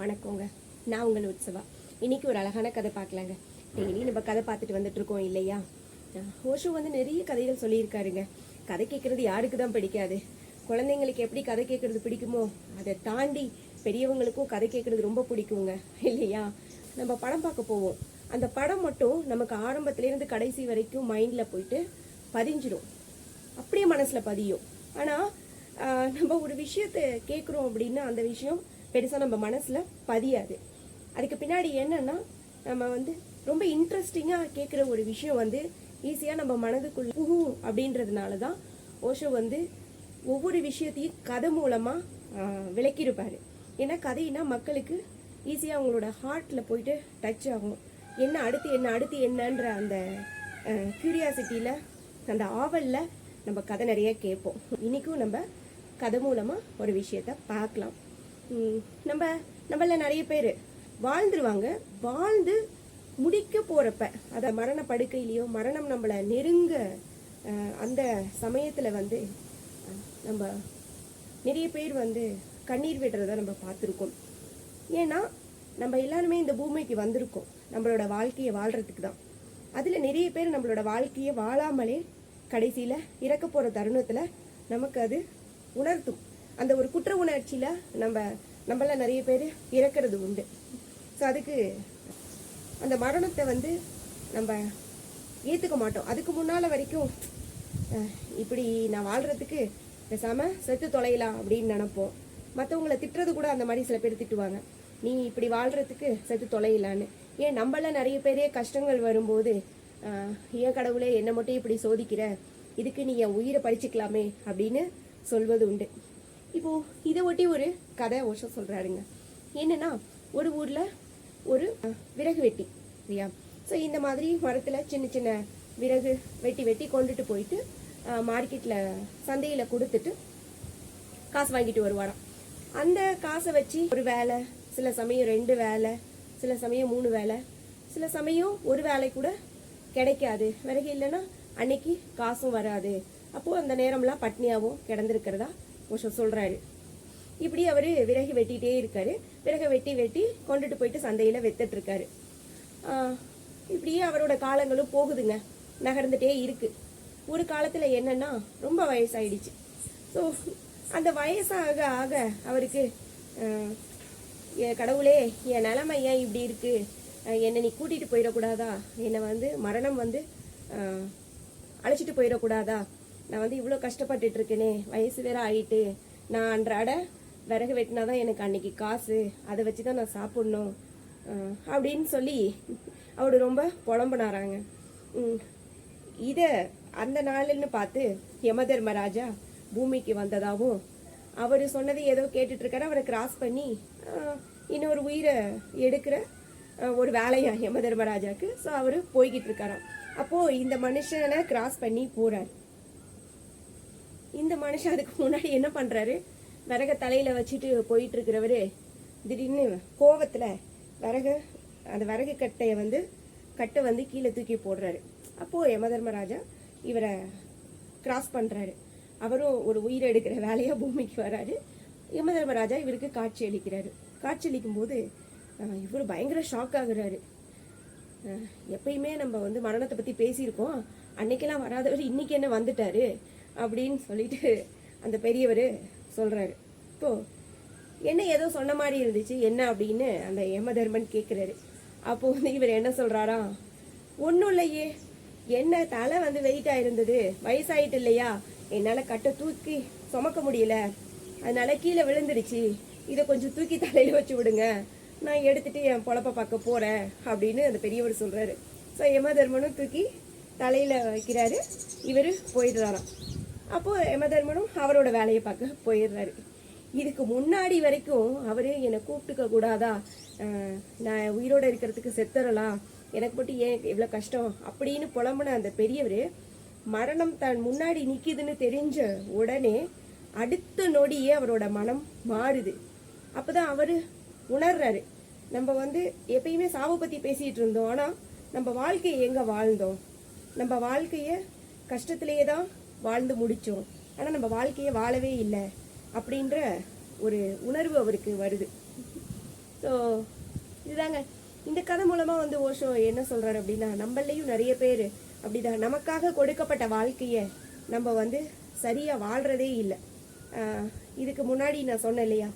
வணக்கங்க. நான் உங்கள் உற்சவா. இன்னைக்கு ஒரு அழகான கதை பார்க்கலாங்க. டெய்லி நம்ம கதை பார்த்துட்டு வந்துட்டு இருக்கோம் இல்லையா ஓஷோ வந்து நிறைய கதைகள் சொல்லியிருக்காருங்க. கதை கேட்கறது யாருக்கு தான் பிடிக்காது. குழந்தைங்களுக்கு எப்படி கதை கேட்கறது பிடிக்குமோ அதை தாண்டி பெரியவங்களுக்கும் கதை கேட்கறது ரொம்ப பிடிக்குங்க இல்லையா? நம்ம படம் பார்க்க போவோம். அந்த படம் மட்டும் நமக்கு ஆரம்பத்திலேருந்து கடைசி வரைக்கும் மைண்டில் போயிட்டு பதிஞ்சிடும் அப்படியே மனசுல பதியும். ஆனா நம்ம ஒரு விஷயத்தை கேட்குறோம் அப்படின்னா அந்த விஷயம் பெருசாக நம்ம மனசில் பதியாது. அதுக்கு பின்னாடி என்னன்னா நம்ம வந்து ரொம்ப இன்ட்ரெஸ்டிங்காக கேட்குற ஒரு விஷயம் வந்து ஈஸியாக நம்ம மனதுக்குள்ள புகு அப்படின்றதுனால தான் ஓஷோ வந்து ஒவ்வொரு விஷயத்தையும் கதை மூலமாக விளக்கியிருப்பார். ஏன்னா கதையினா மக்களுக்கு ஈஸியாக அவங்களோட ஹார்ட்டில் போயிட்டு டச் ஆகும். என்ன அடுத்து என்ன அடுத்து என்னன்ற அந்த கியூரியாசிட்டியில் அந்த ஆவலில் நம்ம கதை நிறைய கேட்போம். இன்றைக்கும் நம்ம கதை மூலமாக ஒரு விஷயத்த பார்க்கலாம். நம்ம நம்மள நிறைய பேர் வாழ்ந்துருவாங்க. வாழ்ந்து முடிக்க போகிறப்ப அதை மரண படுக்கையிலையோ மரணம் நம்மளை நெருங்க அந்த சமயத்தில் வந்து நம்ம நிறைய பேர் வந்து கண்ணீர் விடுறத நம்ம பார்த்துருக்கோம். ஏன்னா நம்ம எல்லாருமே இந்த பூமிக்கு வந்திருக்கோம். நம்மளோட வாழ்க்கையை வாழ்கிறதுக்கு தான். அதில் நிறைய பேர் நம்மளோட வாழ்க்கையை வாழாமலே கடைசியில் இறக்க போகிற தருணத்தில் நமக்கு அது உணர்த்தும். அந்த ஒரு குற்ற உணர்ச்சியில் நம்ம நம்மள நிறைய பேர் இறக்கிறது உண்டு. ஸோ அதுக்கு அந்த மரணத்தை வந்து நம்ம ஏற்றுக்க மாட்டோம். அதுக்கு முன்னால் வரைக்கும் இப்படி நான் வாழ்கிறதுக்கு பேசாமல் செத்து தொலையலாம் அப்படின்னு நினப்போம். மற்றவங்கள திட்டுறது கூட அந்த மாதிரி சில பேர் திட்டுவாங்க. நீ இப்படி வாழ்கிறதுக்கு செத்து தொலையலான்னு. ஏன் நம்மள நிறைய பேரே கஷ்டங்கள் வரும்போது ஏன் கடவுளே என்னை மட்டும் இப்படி சோதிக்கிற? இதுக்கு நீ என் உயிரை பறிச்சுக்கலாமே அப்படின்னு சொல்வது உண்டு. இப்போ இதை ஒட்டி ஒரு கதை ஓஷம் சொல்றாருங்க. என்னன்னா ஒரு ஊர்ல ஒரு விறகு வெட்டி சரியா ஸோ இந்த மாதிரி மரத்துல சின்ன சின்ன விறகு வெட்டி வெட்டி கொண்டுட்டு போயிட்டு மார்க்கெட்ல சந்தையில கொடுத்துட்டு காசு வாங்கிட்டு வருவாராம். அந்த காசை வச்சு ஒரு வேலை சில சமயம் ரெண்டு வேலை சில சமயம் மூணு வேலை சில சமயம் ஒரு வேலை கூட கிடைக்காது. விறகு இல்லைன்னா அன்னைக்கு காசும் வராது. அப்போது அந்த நேரம்லாம் பட்னியாகவும் கிடந்திருக்கிறதா? ஒரு சொல்கிறாரு இப்படி அவர் விறகு வெட்டிகிட்டே இருக்காரு. விறகு வெட்டி வெட்டி கொண்டுட்டு போயிட்டு சந்தையில் வித்துட்டு இப்படியே அவரோட காலங்களும் போகுதுங்க. நகர்ந்துட்டே இருக்குது ஒரு காலத்தில் என்னன்னா ரொம்ப வயசாயிடுச்சு. ஸோ அந்த வயசாக ஆக அவருக்கு என் கடவுளே என் நிலமை ஏன் இப்படி இருக்குது என்னை நீ கூட்டிகிட்டு போயிடக்கூடாதா? என்னை வந்து மரணம் வந்து அழைச்சிட்டு போயிடக்கூடாதா? நான் வந்து இவ்வளோ கஷ்டப்பட்டுட்டு இருக்கேனே வயசு வேற ஆயிட்டு. நான் அன்றாட விறகு வெட்டினாதான் எனக்கு அன்னைக்கு காசு. அதை வச்சு தான் நான் சாப்பிட்ணும். அப்படின்னு சொல்லி அவரு ரொம்ப புலம்புனாராங்க. இதை அந்த நாளுன்னு பார்த்து யமதர்மராஜா பூமிக்கு வந்ததாகவும் அவர் சொன்னதை ஏதோ கேட்டுட்ருக்காரு. அவரை கிராஸ் பண்ணி இன்னொரு உயிரை எடுக்கிற ஒரு வேலையா யமதர்மராஜாவுக்கு. ஸோ அவர் போய்கிட்டு இருக்காராம் அப்போது இந்த மனுஷனை கிராஸ் பண்ணி போகிறார் இந்த மனுஷன் அதுக்கு முன்னாடி என்ன பண்ணுறாரு விறக தலையில் வச்சுட்டு போயிட்டுருக்கிறவரு திடீர்னு கோவத்தில் விறகு அந்த விறகு கட்டையை வந்து கட்டை வந்து கீழே தூக்கி போடுறாரு. அப்போது யமதர்மராஜா இவரை கிராஸ் பண்ணுறாரு அவரும் ஒரு உயிரை எடுக்கிற வேலையாக பூமிக்கு வராரு. யமதர்மராஜா இவருக்கு காட்சி அளிக்கிறாரு. காட்சி அளிக்கும் போது இவர் பயங்கர ஷாக் ஆகுறாரு. எப்பயுமே நம்ம வந்து மரணத்தை பற்றி பேசியிருக்கோம். அன்னைக்கெல்லாம் வராதவர் இன்னைக்கு என்ன வந்துட்டாரு? அப்படின்னு சொல்லிட்டு அந்த பெரியவர் சொல்கிறாரு இப்போது என்ன ஏதோ சொன்ன மாதிரி இருந்துச்சு என்ன அப்படின்னு அந்த யமதர்மன் கேட்குறாரு அப்போது வந்து இவர் என்ன சொல்கிறாரா ஒன்றும் இல்லையே. என்ன தலை வந்து வெயிட்டாக இருந்தது. வயசாயிட்டு இல்லையா? என்னால் கட்டை தூக்கி சுமக்க முடியல. அதனால கீழே விழுந்துடுச்சு இதை கொஞ்சம் தூக்கி தலையில் வச்சு விடுங்க. நான் எடுத்துட்டு என் பொழப்ப பார்க்க போகிறேன் அப்படின்னு அந்த பெரியவர் சொல்கிறாரு ஸோ யமதர்மனும் தூக்கி தலையில் வைக்கிறாரு. இவர் போயிடுறாராம். அப்போது யமதர்மனும் அவரோட வேலையை பார்க்க போயிடுறாரு. இதுக்கு முன்னாடி வரைக்கும் அவரே என்னை கூப்பிட்டுக்க கூடாதா? நான் உயிரோட இருக்கிறதுக்கு செத்துறலாம் எனக்கு மட்டும் ஏன் இவ்வளோ கஷ்டம்? அப்படின்னு புலம்புன அந்த பெரியவர் மரணம் தன் முன்னாடி நிற்கிதுன்னு தெரிஞ்ச உடனே அடுத்த நொடியே அவரோட மனம் மாறுது. அப்போ தான் அவர் உணர்றாரு. நம்ம வந்து எப்பயுமே சாவை பற்றி பேசிகிட்டு இருந்தோம். ஆனால் நம்ம வாழ்க்கையை எங்கே வாழ்ந்தோம்? நம்ம வாழ்க்கையை கஷ்டத்திலேயே தான் வாழ்ந்து முடித்தோம் ஆனால் நம்ம வாழ்க்கையை வாழவே இல்லை அப்படின்ற ஒரு உணர்வு அவருக்கு வருது. ஸோ இதுதாங்க. இந்த கதை மூலமாக வந்து ஓஷோ என்ன சொல்கிறாரு அப்படின்னா நம்மளையும் நிறைய பேர் அப்படிதான். நமக்காக கொடுக்கப்பட்ட வாழ்க்கையை நம்ம வந்து சரியாக வாழ்கிறதே இல்லை. இதுக்கு முன்னாடி நான் சொன்னேன் இல்லையா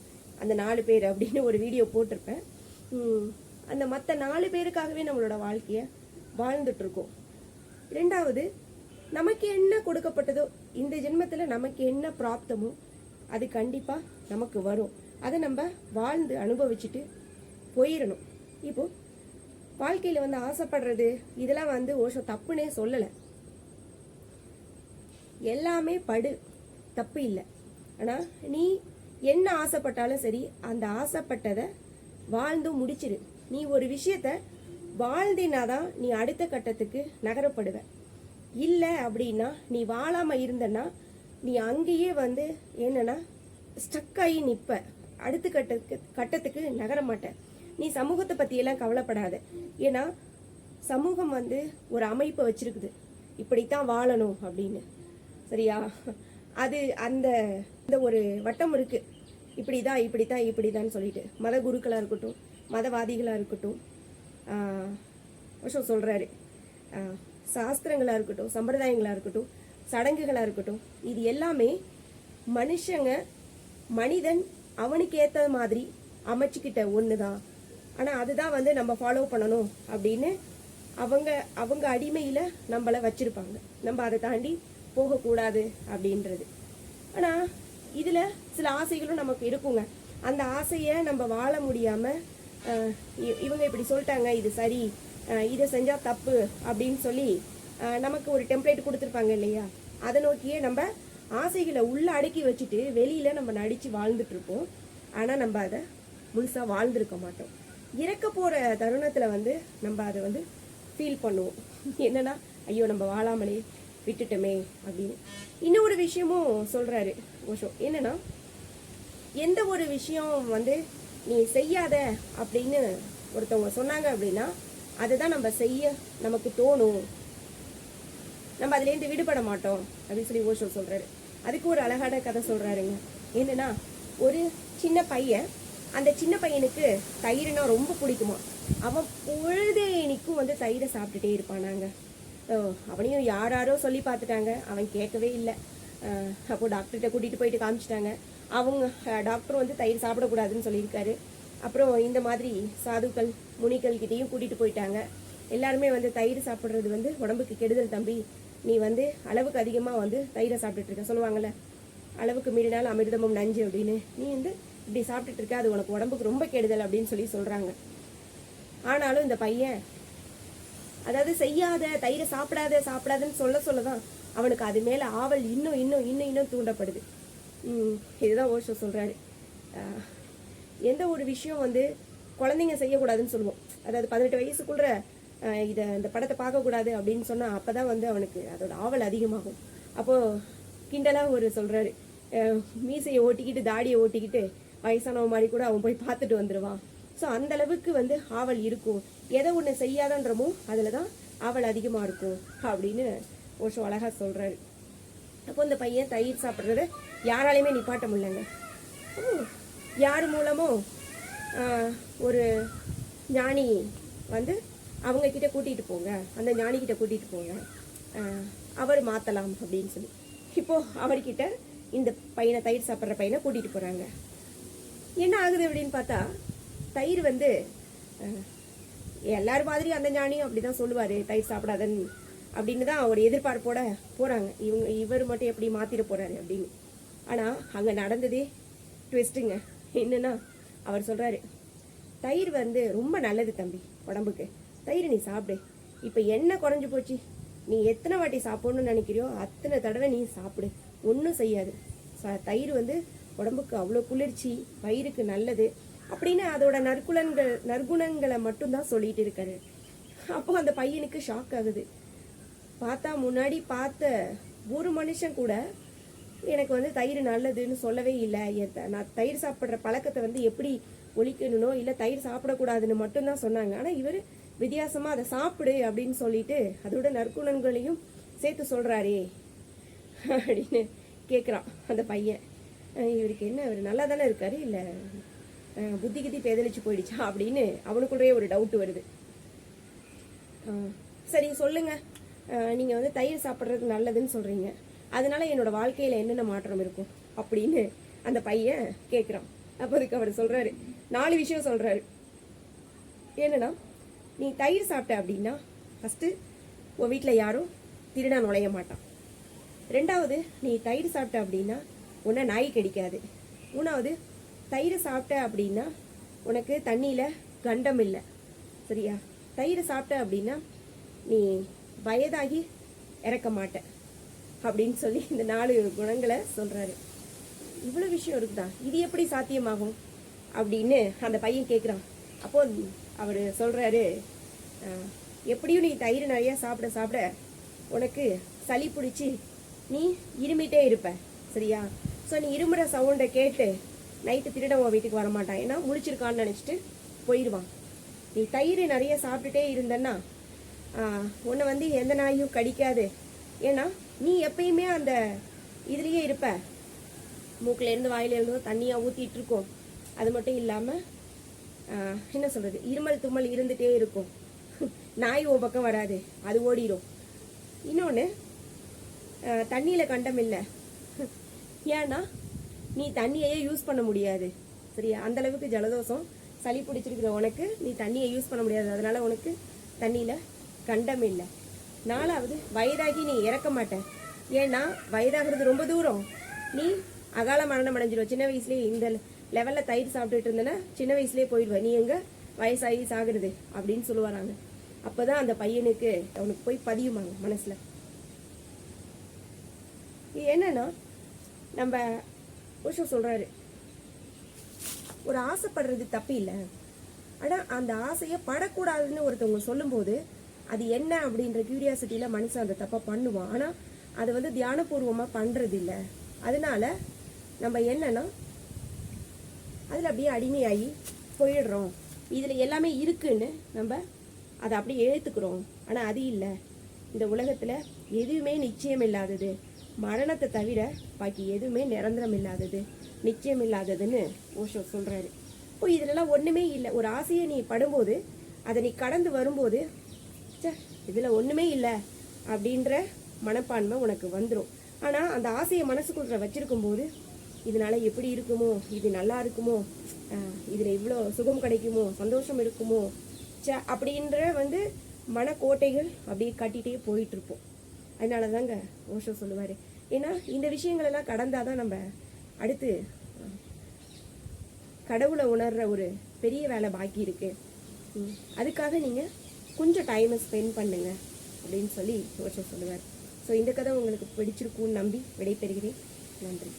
அந்த நாலு பேர் அப்படின்னு ஒரு வீடியோ போட்டிருப்பேன். அந்த மற்ற நாலு பேருக்காகவே நம்மளோட வாழ்க்கைய வாழ்ந்துட்டுருக்கோம் ரெண்டாவது நமக்கு என்ன கொடுக்கப்பட்டதோ இந்த ஜென்மத்தில் நமக்கு என்ன பிராப்தமோ அது கண்டிப்பாக நமக்கு வரும். அதை நம்ம வாழ்ந்து அனுபவிச்சுட்டு போயிடணும் இப்போ வாழ்க்கையில் வந்து ஆசைப்படுறது இதெல்லாம் வந்து ஓஷோ தப்புனே சொல்லலை. எல்லாமே படு தப்பு இல்லை. ஆனால் நீ என்ன ஆசைப்பட்டாலும் சரி அந்த ஆசைப்பட்டதை வாழ்ந்து முடிச்சிரு. நீ ஒரு விஷயத்த வாழ்ந்தினாதான் நீ அடுத்த கட்டத்துக்கு நகரப்படுவ. இல்லை அப்படின்னா நீ வாழாமல் இருந்தனா நீ அங்கேயே வந்து என்னன்னா ஸ்டக் ஆகி நிற்ப அடுத்த கட்டத்துக்கு கட்டத்துக்கு நகர மாட்டேன் நீ சமூகத்தை பற்றியெல்லாம் கவலைப்படாத. ஏன்னா சமூகம் வந்து ஒரு அமைப்பை வச்சிருக்குது. இப்படித்தான் வாழணும் அப்படின்னு. சரியா? அது அந்த இந்த ஒரு வட்டம் இருக்கு. இப்படிதான் இப்படித்தான் இப்படிதான் சொல்லிட்டு. மத குருக்களாக இருக்கட்டும் மதவாதிகளாக இருக்கட்டும் சொல்கிறாரு சாஸ்திரங்களாக சாஸ்திரங்களா இருக்கட்டும் சம்பிரதாயங்களா இருக்கட்டும் சடங்குகளா இருக்கட்டும் இது எல்லாமே மனுஷங்க மனிதன் அவனுக்கு ஏத்த மாதிரி அமைச்சிக்கிட்ட ஒன்று தான் ஆனா அதுதான் வந்து நம்ம ஃபாலோ பண்ணணும் அப்படின்னு அவங்க அவங்க அடிமையில நம்மள வச்சிருப்பாங்க. நம்ம அதை தாண்டி போகக்கூடாது அப்படின்றது. ஆனா இதுல சில ஆசைகளும் நமக்கு இருக்குங்க. அந்த ஆசையை நம்ம வாழ முடியாம இவங்க இப்படி சொல்லிட்டாங்க இது சரி இதை செஞ்சால் தப்பு அப்படின்னு சொல்லி நமக்கு ஒரு டெம்ப்ளேட் கொடுத்துருப்பாங்க இல்லையா? அதை நோக்கியே நம்ம ஆசைகளை உள்ளே அடக்கி வச்சுட்டு வெளியில் நம்ம நடிச்சு வாழ்ந்துட்டுருப்போம் ஆனால் நம்ம அதை முழுசாக வாழ்ந்திருக்க மாட்டோம். இறக்க போகிற தருணத்தில் வந்து நம்ம அதை வந்து ஃபீல் பண்ணுவோம். என்னென்னா ஐயோ நம்ம வாழாமலே விட்டுட்டோமே அப்படின்னு. இன்னொரு விஷயமும் சொல்கிறாரு ஓஷோ. என்னென்னா எந்த ஒரு விஷயம் வந்து நீ செய்யாத அப்படின்னு ஒருத்தவங்க சொன்னாங்க அப்படின்னா அதுதான் நம்ம செய்ய நமக்கு தோணும். நம்ம அதுலேருந்து விடுபட மாட்டோம் அப்படின்னு சொல்லி ஓஷோ சொல்கிறாரு அதுக்கு ஒரு அழகான கதை சொல்கிறாருங்க என்னன்னா ஒரு சின்ன பையன் அந்த சின்ன பையனுக்கு தயிர்னா ரொம்ப பிடிக்குமா? அவன் பொழுதேனிக்கும் வந்து தயிரை சாப்பிட்டுட்டே இருப்பானாங்க. ஓ, அவனையும் யாராரோ சொல்லி பார்த்துட்டாங்க. அவன் கேட்கவே இல்லை. அப்போ டாக்டர்கிட்ட கூட்டிகிட்டு போயிட்டு காமிச்சிட்டாங்க. அவங்க டாக்டர் வந்து தயிர் சாப்பிடக்கூடாதுன்னு சொல்லியிருக்காரு. அப்புறம் இந்த மாதிரி சாதுக்கள் முனிகள் கிட்டேயும் கூட்டிகிட்டு போயிட்டாங்க. எல்லாருமே வந்து தயிர் சாப்பிட்றது வந்து உடம்புக்கு கெடுதல் தம்பி. நீ வந்து அளவுக்கு அதிகமாக வந்து தயிரை சாப்பிட்டுட்ருக்க சொல்லுவாங்கள்ல சொல்லுவாங்கல்ல. அளவுக்கு மீறினாலும் அமிர்தமும் நஞ்சு அப்படின்னு. நீ வந்து இப்படி சாப்பிட்டுட்டு இருக்க அது உனக்கு உடம்புக்கு ரொம்ப கெடுதல் அப்படின்னு சொல்லி சொல்கிறாங்க ஆனாலும் இந்த பையன் அதாவது செய்யாத தயிரை சாப்பிடாத சாப்பிடாதன்னு சொல்ல சொல்ல தான் அவனுக்கு அது மேலே ஆவல் இன்னும் இன்னும் இன்னும் இன்னும் தூண்டப்படுது. ம், இதுதான் ஓஷோ சொல்கிறாரு எந்த ஒரு விஷயம் வந்து குழந்தைங்க செய்யக்கூடாதுன்னு சொல்லுவோம். அதாவது பதினெட்டு வயசுக்குள்ள இதை இந்த படத்தை பார்க்கக்கூடாது அப்படின்னு சொன்னால் அப்போ தான் வந்து அவனுக்கு அதோட ஆவல் அதிகமாகும். அப்போது கிண்டலாக ஒரு சொல்கிறாரு மீசையை ஓட்டிக்கிட்டு தாடியை ஓட்டிக்கிட்டு வயசானவன் மாதிரி கூட அவன் போய் பார்த்துட்டு வந்துடுவான் ஸோ அந்த அளவுக்கு வந்து ஆவல் இருக்கும். எதை ஒன்று செய்யாதன்றமோ அதில் தான் ஆவல் அதிகமாக இருக்கும் அப்படின்னு ஓஷோ அழகாக சொல்கிறாரு அப்போ இந்த பையன் தயிர் சாப்பிட்றத யாராலையுமே நிப்பாட்ட முடியலங்க. யார் மூலமோ ஒரு ஞானி வந்து அவங்க கிட்ட கூட்டிகிட்டு போங்க. அந்த ஞானி கிட்ட போங்க. அவர் மாற்றலாம் அப்படின்னு சொல்லி. இப்போ அவர்கிட்ட இந்த பையனை தயிர் சாப்பிட்ற பையனை கூட்டிகிட்டு போகிறாங்க என்ன ஆகுது அப்படின்னு பார்த்தா தயிர் வந்து எல்லார் மாதிரி அந்த ஞானியும் அப்படிதான் சொல்லுவார். தயிர் சாப்பிடாதன்னு அப்படின்னு தான் அவர் எதிர்பார்ப்போட போகிறாங்க இவங்க இவர் மட்டும் எப்படி மாற்றிட போகிறாரு அப்படின்னு. ஆனால் அங்கே நடந்ததே ட்விஸ்ட்டுங்க என்னன்னா அவர் சொல்கிறாரு தயிர் வந்து ரொம்ப நல்லது தம்பி உடம்புக்கு. தயிர் நீ சாப்பிடு. இப்போ என்ன குறைஞ்சி போச்சு? நீ எத்தனை வாட்டி சாப்பிடணும்னு நினைக்கிறியோ அத்தனை தடவை நீ சாப்பிடு. ஒன்றும் செய்யாது. ச- தயிர் வந்து உடம்புக்கு அவ்வளோ குளிர்ச்சி வயிறுக்கு நல்லது. அப்படின்னு அதோட நற்குணங்கள் நற்குணங்களை மட்டும்தான் சொல்லிட்டு இருக்காரு. அப்போ அந்த பையனுக்கு ஷாக் ஆகுது. பார்த்தா முன்னாடி பார்த்த ஒரு மனுஷன் கூட எனக்கு வந்து தயிர் நல்லதுன்னு சொல்லவே இல்லை. என் த- நான் தயிர் சாப்பிட்ற பழக்கத்தை வந்து எப்படி ஒழிக்கணுனோ இல்லை தயிர் சாப்பிடக்கூடாதுன்னு மட்டும்தான் சொன்னாங்க. ஆனால் இவர் வித்தியாசமாக அதை சாப்பிடு அப்படின்னு சொல்லிட்டு அதோட நற்குணங்களையும் சேர்த்து சொல்கிறாரே அப்படின்னு கேட்குறான் அந்த பையன். இவருக்கு என்ன இவர் நல்லா தானே இருக்காரு இல்லை புத்தி கித்தி பேதளிச்சு போயிடுச்சா அப்படின்னு அவனுக்குள்ளேயே ஒரு டவுட் வருது. சரி சொல்லுங்க. நீங்கள் வந்து தயிர் சாப்பிட்றது நல்லதுன்னு சொல்கிறீங்க அதனால என்னோட வாழ்க்கையில என்னென்ன மாற்றம் இருக்கும் அப்படின்னு அந்த பையன் கேட்குறான் அப்போ அதுக்கு அவர் சொல்கிறாரு நாலு விஷயம் சொல்கிறாரு என்னன்னா நீ தயிர் சாப்பிட்ட அப்படின்னா ஃபஸ்ட்டு உன் வீட்டில் யாரும் திருடா நுழைய மாட்டான். ரெண்டாவது நீ தயிர் சாப்பிட்ட அப்படின்னா உன்னை நாய் கடிக்காது. மூணாவது தயிர் சாப்பிட்ட அப்படின்னா உனக்கு தண்ணியில் கண்டம் இல்லை. சரியா? தயிர் சாப்பிட்ட அப்படின்னா நீ வயதாகி இறக்க மாட்டேன் அப்படின்னு சொல்லி இந்த நாலு குணங்களை சொல்கிறாரு இவ்வளோ விஷயம் இருக்குதா? இது எப்படி சாத்தியமாகும்? அப்படின்னு அந்த பையன் கேட்குறான் அப்போ அவர் சொல்கிறாரு எப்படியும் நீ தயிர் நிறையா சாப்பிட சாப்பிட உனக்கு சளி பிடிச்சி நீ இருமிட்டே இருப்ப சரியா? ஸோ நீ இருமுற சவுண்டை கேட்டு நைட்டு திருட உன் வீட்டுக்கு வரமாட்டான் ஏன்னா முழிச்சிருக்கான்னு நினச்சிட்டு போயிடுவான் நீ தயிர் நிறைய சாப்பிட்டுட்டே இருந்தன்னா உன்னை வந்து எந்த நாயும் கடிக்காது. ஏன்னா நீ எப்பயுமே அந்த இதுலேயே இருப்ப. மூக்கிலேருந்து இருந்து தண்ணியாக இருந்தோ இருக்கோம். அது மட்டும் இல்லாமல் என்ன சொல்கிறது இருமல் தும்மல் இருந்துட்டே இருக்கும். நாய் உன் பக்கம் வராது. அது ஓடிடும் இன்னொன்று தண்ணியில் கண்டம் இல்லை. ஏன்னா நீ தண்ணியையே யூஸ் பண்ண முடியாது. சரியா? அந்தளவுக்கு ஜலதோஷம் சளி பிடிச்சிருக்கிற உனக்கு நீ தண்ணியை யூஸ் பண்ண முடியாது. அதனால் உனக்கு தண்ணியில் கண்டம் இல்லை. நாலாவது வயதாகி நீ இறக்க மாட்டேன் ஏன்னா வயதாகிறது ரொம்ப தூரம். நீ அகால மரணம் அடைஞ்சிடும் சின்ன வயசுலயே இந்த லெவல்ல தயிர் சாப்பிட்டுட்டு இருந்தேன்னா சின்ன வயசுலயே போயிடுவ. நீ எங்க வயசாகி சாகுறது? அப்படின்னு சொல்லுவாராங்க. அப்பதான் அந்த பையனுக்கு அவனுக்கு போய் பதியுமாங்க மனசுல. என்னன்னா நம்ம ஓஷோ சொல்றாரு. ஒரு ஆசைப்படுறது தப்பு இல்லை. ஆனா அந்த ஆசையை படக்கூடாதுன்னு ஒருத்தவங்க சொல்லும்போது அது என்ன அப்படின்ற கியூரியாசிட்டியில் மனுஷன் அந்த தப்பை பண்ணுவான். ஆனால் அது வந்து தியானபூர்வமாக பண்ணுறதில்ல அதனால நம்ம என்னன்னா அதில் அப்படியே அடிமையாகி போயிடுறோம். இதில் எல்லாமே இருக்குன்னு நம்ம அதை அப்படியே ஏற்றுக்கிறோம் ஆனால் அது இல்லை. இந்த உலகத்தில் எதுவுமே நிச்சயம் இல்லாதது. மரணத்தை தவிர பாக்கி எதுவுமே நிரந்தரம் இல்லாதது. நிச்சயம் இல்லாததுன்னு ஓஷோ சொல்கிறாரு ஓ இதுலலாம் ஒன்றுமே இல்லை. ஒரு ஆசையை நீ படும்போது அதை நீ கடந்து வரும்போது ச்சே இதில் ஒன்றுமே இல்லை அப்படின்ற மனப்பான்மை உனக்கு வந்துடும் ஆனால் அந்த ஆசையை மனசுக்குள்ள வச்சிருக்கும் போது இதனால எப்படி இருக்குமோ இது நல்லா இருக்குமோ இதில் இவ்வளோ சுகம் கிடைக்குமோ சந்தோஷம் இருக்குமோ ச்சே அப்படின்ற வந்து மனக்கோட்டைகள் அப்படியே கட்டிகிட்டே போயிட்டுருப்போம். அதனால தாங்க ஓஷோ சொல்லுவார். ஏன்னா இந்த விஷயங்களெல்லாம் கடந்தால் தான் நம்ம அடுத்து கடவுளை உணர்கிற ஒரு பெரிய வேலை பாக்கி இருக்குது ம், அதுக்காக நீங்கள் கொஞ்சம் டைமை ஸ்பெண்ட் பண்ணுங்க அப்படின்னு சொல்லி யோசிச்சு சொல்லுவார். ஸோ இந்த கதை உங்களுக்கு பிடிச்சிருக்கும்னு நம்பி விடைபெறுகிறேன். நன்றி.